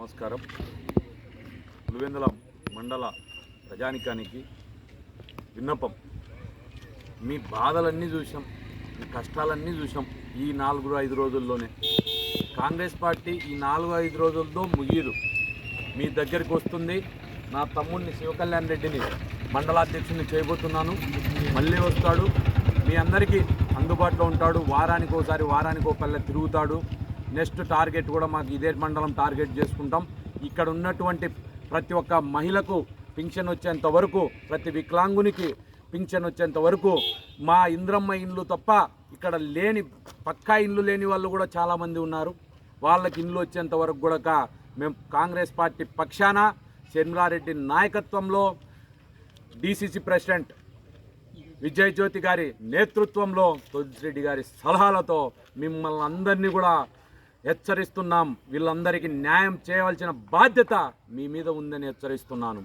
నమస్కారం. పులివెందుల మండల ప్రజానికానికి విన్నపం. మీ బాధలన్నీ చూసాం మీ కష్టాలన్నీ చూసాం ఈ నాలుగు ఐదు రోజుల్లోనే. కాంగ్రెస్ పార్టీ ఈ నాలుగు ఐదు రోజులతో ముగియదు. మీ దగ్గరికి వస్తుంది నా తమ్ముడిని శివకళ్యాణ్ రెడ్డిని మండలాధ్యక్షుడిని చేయబోతున్నాను. మళ్ళీ వస్తాడు. మీ అందరికీ అందుబాటులో ఉంటాడు. వారానికి ఒకసారి వారానికి ఒక పల్లె తిరుగుతాడు. నెక్స్ట్ టార్గెట్ కూడా మాకు ఇదే మండలం టార్గెట్ చేసుకుంటాం. ఇక్కడ ఉన్నటువంటి ప్రతి ఒక్క మహిళకు పింఛన్ వచ్చేంత వరకు ప్రతి వికలాంగునికి పింఛన్ వచ్చేంత వరకు మా ఇంద్రమ్మ ఇండ్లు తప్ప ఇక్కడ లేని పక్కా ఇండ్లు లేని వాళ్ళు కూడా చాలామంది ఉన్నారు. వాళ్ళకి ఇండ్లు వచ్చేంత వరకు కూడా కా- మేము కాంగ్రెస్ పార్టీ పక్షాన శర్మిలారెడ్డి నాయకత్వంలో డిసిసి ప్రెసిడెంట్ విజయ్ జ్యోతి గారి నేతృత్వంలో తులసిరెడ్డి గారి సలహాలతో మిమ్మల్ని అందరినీ కూడా హెచ్చరిస్తున్నాం. వీళ్ళందరికీ న్యాయం చేయవలసిన బాధ్యత మీ మీద ఉందని హెచ్చరిస్తున్నాను.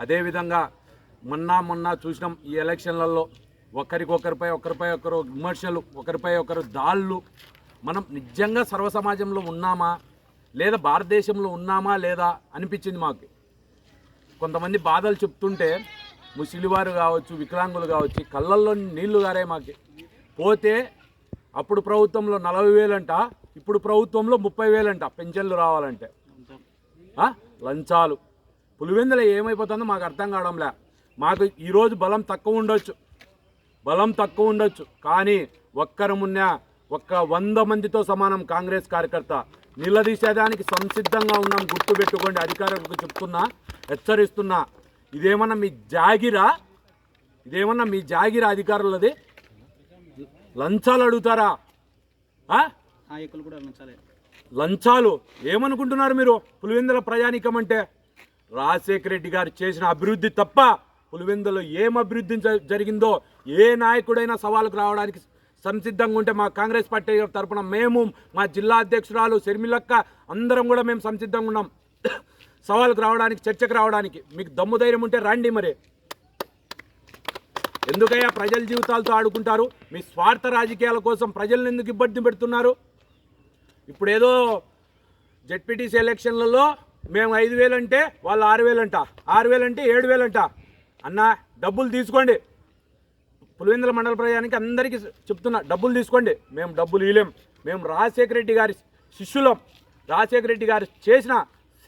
అదేవిధంగా మొన్న మొన్న చూసినాం ఈ ఎలక్షన్లలో ఒకరికొకరిపై ఒకరిపై ఒకరు విమర్శలు ఒకరిపై ఒకరు దాళ్ళు. మనం నిజంగా సర్వసమాజంలో ఉన్నామా? లేదా భారతదేశంలో ఉన్నామా లేదా అనిపించింది మాకు. కొంతమంది బాధలు చెప్తుంటే ముసలివారు కావచ్చు వికలాంగులు కావచ్చు కళ్ళల్లో నీళ్ళు గారే మాకు. పోతే అప్పుడు ప్రభుత్వంలో నలభై వేలంట ఇప్పుడు ప్రభుత్వంలో ముప్పై వేలంట పెన్షన్లు రావాలంటే. లంచాలు. పులివెందుల ఏమైపోతుందో మాకు అర్థం కావడంలే. మాకు ఈరోజు బలం తక్కువ ఉండొచ్చు. బలం తక్కువ ఉండొచ్చు. కానీ ఒక్కరమున్న ఒక్క వంద మందితో సమానం కాంగ్రెస్ కార్యకర్త నిలదీసేదానికి సంసిద్ధంగా ఉన్నాం గుర్తుపెట్టుకోండి అధికారులకు చెప్తున్నా హెచ్చరిస్తున్నా. ఇదేమన్నా మీ జాగిరా? ఇదేమన్నా మీ జాగిరా అధికారులది? లంచాలు అడుగుతారా? నాయకులు కూడా నచ్చాలి లంచాలు ఏమనుకుంటున్నారు మీరు? పులివెందుల ప్రయాణికం అంటే రాజశేఖర రెడ్డి గారు చేసిన అభివృద్ధి తప్ప పులివెందులో ఏం అభివృద్ధి జ- జరిగిందో ఏ నాయకుడైనా సవాలుకు రావడానికి సంసిద్ధంగా ఉంటే మా కాంగ్రెస్ పార్టీ తరపున మేము మా జిల్లా అధ్యక్షురాలు షర్మిలక్క అందరం కూడా మేము సంసిద్ధంగా ఉన్నాం. సవాలుకు రావడానికి చర్చకు రావడానికి. మీకు దమ్ము ధైర్యం ఉంటే రండి మరి. ఎందుకయ్యా ప్రజల జీవితాలతో ఆడుకుంటారు? మీ స్వార్థ రాజకీయాల కోసం ప్రజలను ఎందుకు ఇబ్బంది పెడుతున్నారు? ఇప్పుడు ఏదో జెడ్పీటీసీ ఎలక్షన్లలో మేము ఐదు వేలు అంటే వాళ్ళు ఆరు వేలు అంట. ఆరు వేలు అంటే ఏడు వేలు అంట. అన్న డబ్బులు తీసుకోండి. పులివెందుల మండల ప్రజానికి అందరికీ చెప్తున్నా డబ్బులు తీసుకోండి. మేము డబ్బులు ఇవ్వలేం మేము రాజశేఖర రెడ్డి గారి శిష్యులం. రాజశేఖర రెడ్డి గారు చేసిన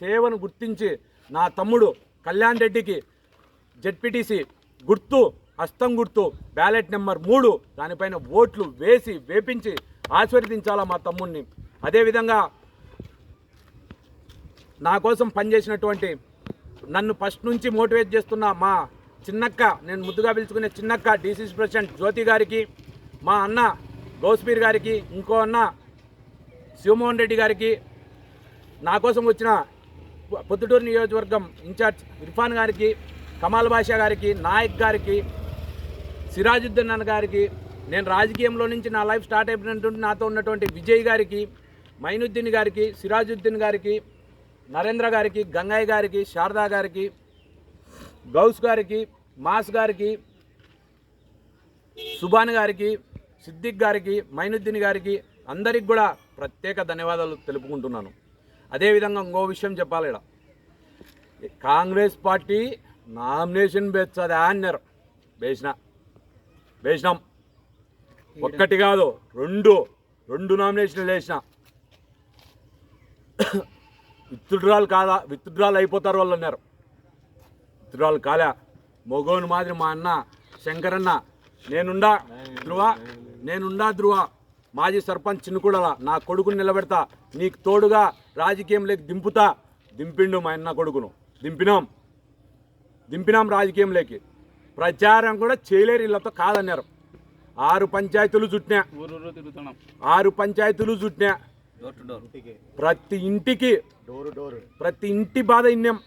సేవను గుర్తించి నా తమ్ముడు కళ్యాణ్ రెడ్డికి జెడ్పీటీసీ గుర్తు హస్తం గుర్తు బ్యాలెట్ నెంబర్ మూడు దానిపైన ఓట్లు వేసి వేపించి ఆశీర్వదించాలా మా తమ్ముడిని అదేవిధంగా నా కోసం పనిచేసినటువంటి నన్ను ఫస్ట్ నుంచి మోటివేట్ చేస్తున్న మా చిన్నక్క నేను ముద్దుగా పిలుచుకునే చిన్నక్క డీసీసీ ప్రెసిడెంట్ జ్యోతి గారికి మా అన్న గౌస్పీర్ గారికి ఇంకో అన్న శివమోహన్ రెడ్డి గారికి నా కోసం వచ్చిన పొద్దుటూరు నియోజకవర్గం ఇన్ఛార్జ్ ఇర్ఫాన్ గారికి కమాల్ బాషా గారికి నాయక్ గారికి సిరాజుద్దీన్ అన్న గారికి నేను రాజకీయంలో నుంచి నా లైఫ్ స్టార్ట్ అయిపోయినటువంటి నాతో ఉన్నటువంటి విజయ్ గారికి మైనుద్దీన్ గారికి సిరాజుద్దీన్ గారికి నరేంద్ర గారికి గంగయ్య గారికి శారదా గారికి గౌస్ గారికి మాస్ గారికి సుబాన్ గారికి సిద్దిక్ గారికి మైనుద్దీన్ గారికి అందరికి కూడా ప్రత్యేక ధన్యవాదాలు తెలుపుకుంటున్నాను. అదేవిధంగా ఇంకో విషయం చెప్పాలి ఇక్కడ. కాంగ్రెస్ పార్టీ నామినేషన్ వేచ్చదా అన్నారు. వేసిన. వేసినాం. ఒక్కటి కాదు రెండు. రెండు నామినేషన్లు వేసిన. విత్డ్రాల్ కాదా విత్డ్రాల్ అయిపోతారు వాళ్ళు అన్నారు. విత్డ్రాల్ కాలే. మొగోని మాదిరి మా అన్న శంకరన్న నేనుండా ధ్రువ నేనుండా ధ్రువ. మాజీ సర్పంచ్ చిన్నకూడల నా కొడుకుని నిలబెడతా. నీకు తోడుగా రాజకీయంలోకి దింపుతా. దింపిండు మా అన్న కొడుకును. దింపినాం. దింపినాం రాజకీయంలోకి ప్రచారం కూడా చేయలేరు వీళ్ళతో కాదన్నారు. ఆరు పంచాయతీలు చుట్టినా. ఆరు పంచాయతీలు చుట్టినా. ప్రతి ఇంటికి. ప్రతి ఇంటి బాధ ఇన్నాం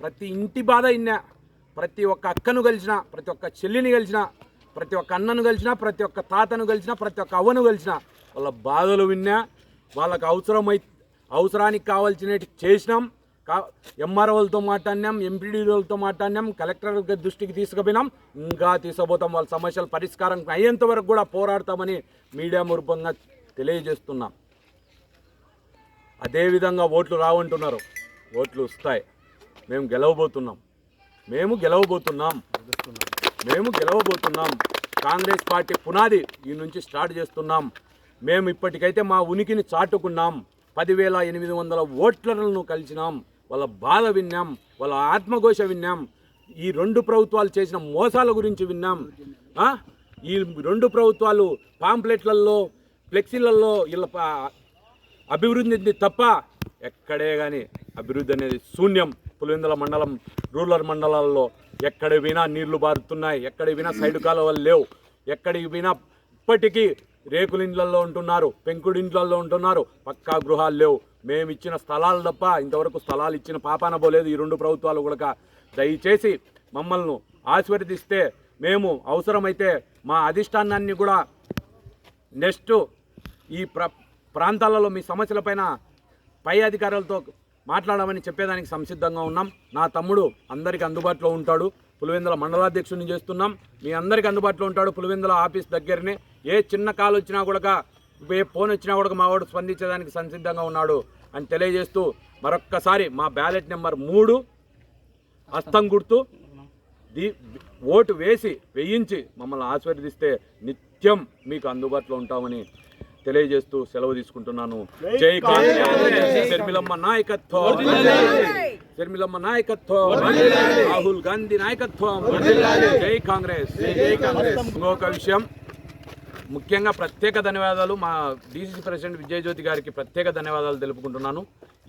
ప్రతి ఇంటి బాధ ఇన్నా ప్రతి ఒక్క అక్కను కలిసిన ప్రతి ఒక్క చెల్లిని కలిసిన ప్రతి ఒక్క అన్నను కలిసిన ప్రతి ఒక్క తాతను కలిసిన ప్రతి ఒక్క అవ్వను కలిసిన వాళ్ళ బాధలు విన్నా వాళ్ళకి అవసరమై అవసరానికి కావాల్సినవి చేసినాం. కా ఎంఆర్ఓలతో మాట్లాడినాం ఎంపీడీలతో మాట్లాడినాం కలెక్టర్ దృష్టికి తీసుకుపోయినాం. ఇంకా తీసుకుపోతాం. వాళ్ళ సమస్యల పరిష్కారం అయ్యేంత వరకు కూడా పోరాడతామని మీడియా మురూపంగా తెలియజేస్తున్నాం. అదేవిధంగా ఓట్లు రావంటున్నారు. ఓట్లు వస్తాయి. మేము గెలవబోతున్నాం. మేము గెలవబోతున్నాం. మేము గెలవబోతున్నాం. కాంగ్రెస్ పార్టీ పునాది ఈ నుంచి స్టార్ట్ చేస్తున్నాం. మేము ఇప్పటికైతే మా ఉనికిని చాటుకున్నాం. పదివేల ఎనిమిది వందల ఓట్లను కలిసినాం. వాళ్ళ బాధ విన్నాం. వాళ్ళ ఆత్మఘోష విన్నాం. ఈ రెండు ప్రభుత్వాలు చేసిన మోసాల గురించి విన్నాం. ఈ రెండు ప్రభుత్వాలు పాంప్లెట్లలో ఫ్లెక్సీలలో వీళ్ళ పా- అభివృద్ధి చెంది తప్ప ఎక్కడే కానీ అభివృద్ధి అనేది శూన్యం. పులివెందుల మండలం రూరల్ మండలాల్లో ఎక్కడ వినా నీళ్ళు బారుతున్నాయి ఎక్కడ వినా సైడు కాలువలు లేవు ఎక్కడికి వినా ఇప్పటికీ రేకుల ఇండ్లలో ఉంటున్నారు పెంకుడు ఇండ్లలో ఉంటున్నారు పక్కా గృహాలు లేవు. మేము ఇచ్చిన స్థలాలు తప్ప ఇంతవరకు స్థలాలు ఇచ్చిన పాపాన పోలేదు ఈ రెండు ప్రభుత్వాలు కూడా దయచేసి మమ్మల్ని ఆశీర్వదిస్తే మేము అవసరమైతే మా అధిష్టానాన్ని కూడా నెక్స్ట్ ఈ ప్ర ప్రాంతాలలో మీ సమస్యలపైన పై అధికారులతో మాట్లాడమని చెప్పేదానికి సంసిద్ధంగా ఉన్నాం. నా తమ్ముడు అందరికీ అందుబాటులో ఉంటాడు. పులివెందుల మండలాధ్యక్షుడిని చేస్తున్నాం. మీ అందరికీ అందుబాటులో ఉంటాడు. పులివెందుల ఆఫీస్ దగ్గరనే. ఏ చిన్న కాల్ వచ్చినా కూడా ఏ ఫోన్ వచ్చినా కూడా మా వాడు స్పందించేదానికి సంసిద్ధంగా ఉన్నాడు అని తెలియజేస్తూ మరొక్కసారి మా బ్యాలెట్ నెంబర్ మూడు హస్తం గుర్తు దీ ఓటు వేసి వేయించి మమ్మల్ని ఆశీర్వదిస్తే నిత్యం మీకు అందుబాటులో ఉంటామని తెలియజేస్తూ సెలవు తీసుకుంటున్నాను. జై కాంగ్రెస్ శర్మిలమ్మ నాయకత్వం. శర్మిలమ్మ నాయకత్వం. రాహుల్ గాంధీ నాయకత్వం. జై కాంగ్రెస్. జై కాంగ్రెస్. ఇంకొక విషయం. ముఖ్యంగా ప్రత్యేక ధన్యవాదాలు మా డీసీసీ ప్రెసిడెంట్ విజయజ్యోతి గారికి ప్రత్యేక ధన్యవాదాలు తెలుపుకుంటున్నాను.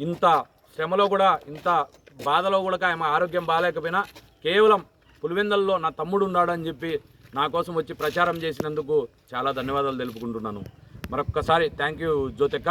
ఇంత శ్రమలో కూడా ఇంత బాధలో కూడా ఆమె ఆరోగ్యం బాగాలేకపోయినా కేవలం పులివెందల్లో నా తమ్ముడు ఉన్నాడని చెప్పి నా కోసం వచ్చి ప్రచారం చేసినందుకు చాలా ధన్యవాదాలు తెలుపుకుంటున్నాను. మరొక్కసారి థ్యాంక్ యూ జ్యోతిక్క